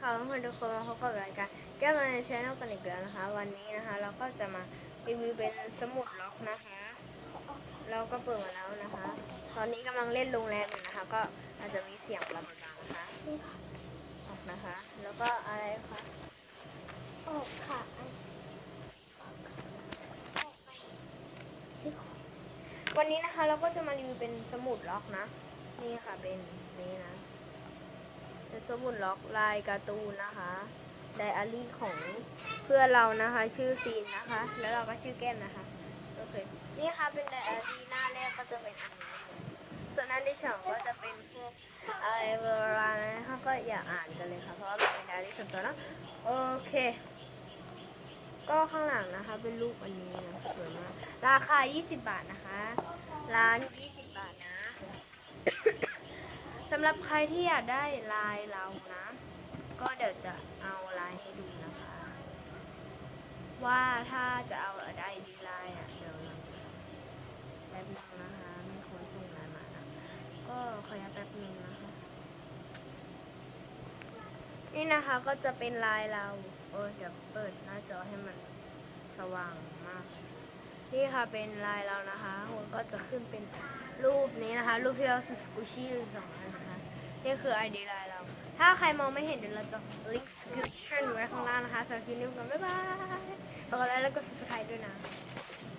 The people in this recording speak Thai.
ค่ะเพื่อนๆทุกคนมาพบกับรายการแก้วมาในชแนลกันอีกแล้วนะคะ วันนี้นะคะ เราก็จะมารีวิวเป็นสมุดล็อกนะคะ เราก็เปิดมาแล้วนะคะ ตอนนี้กำลังเล่นโรงแรมอยู่นะคะ ก็อาจจะมีเสียงบางๆนะคะออกนะคะ แล้วก็อะไรคะออกค่ะออกไปซื้อของวันนี้นะคะเราก็จะมารีวิวเป็นสมุดล็อกนะ นี่ค่ะเป็นนี่นะเป็น สมุดล็อกลายการ์ตูนนะคะไดอารี่ของเพื่อนเรานะคะ ชื่อซีนนะคะ แล้วเราก็ชื่อแก้มนะคะโอเคนี่ค่ะเป็นไดอารี่หน้าแรกก็จะเป็นอันนี้ส่วนอันที่สองก็จะเป็นพวกอะไรเวลาณนะคะก็อย่าอ่านกันเลยค่ะเพราะว่ามันเป็นไดอารี่ส่วนตัวเนะโอเค ก็ข้างหลังนะคะเป็นรูปอันนี้นะสวยมากราคา 20 บาทนะคะ ร้าน 20 สำหรับใครที่อยากได้ลายเรานะ ก็เดี๋ยวจะเอาลายให้ดูนะคะ ว่าถ้าจะเอาอะไรดีลายอะเดี๋ยวแป๊บนึงนะคะมีคนส่งลายมานะก็ขออนุญาตแป๊บนึงนะคะ นี่นะคะก็จะเป็นลายเรา เออเดี๋ยวเปิดหน้าจอให้มันสว่างมาก นี่ค่ะเป็นลายเรานะคะมันก็จะขึ้นเป็นรูปนี้นะคะ รูปที่เราสกูชี่สองอันนะคะนี่คือ ID ลายเรา ถ้าใครมองไม่เห็นเดี๋ยวเราจะ link description ไว้ข้างล่างนะคะสำหรับคลิปนี้กันบ๊ายบายฝากกดไลค์แล้วก็ subscribe ด้วยนะ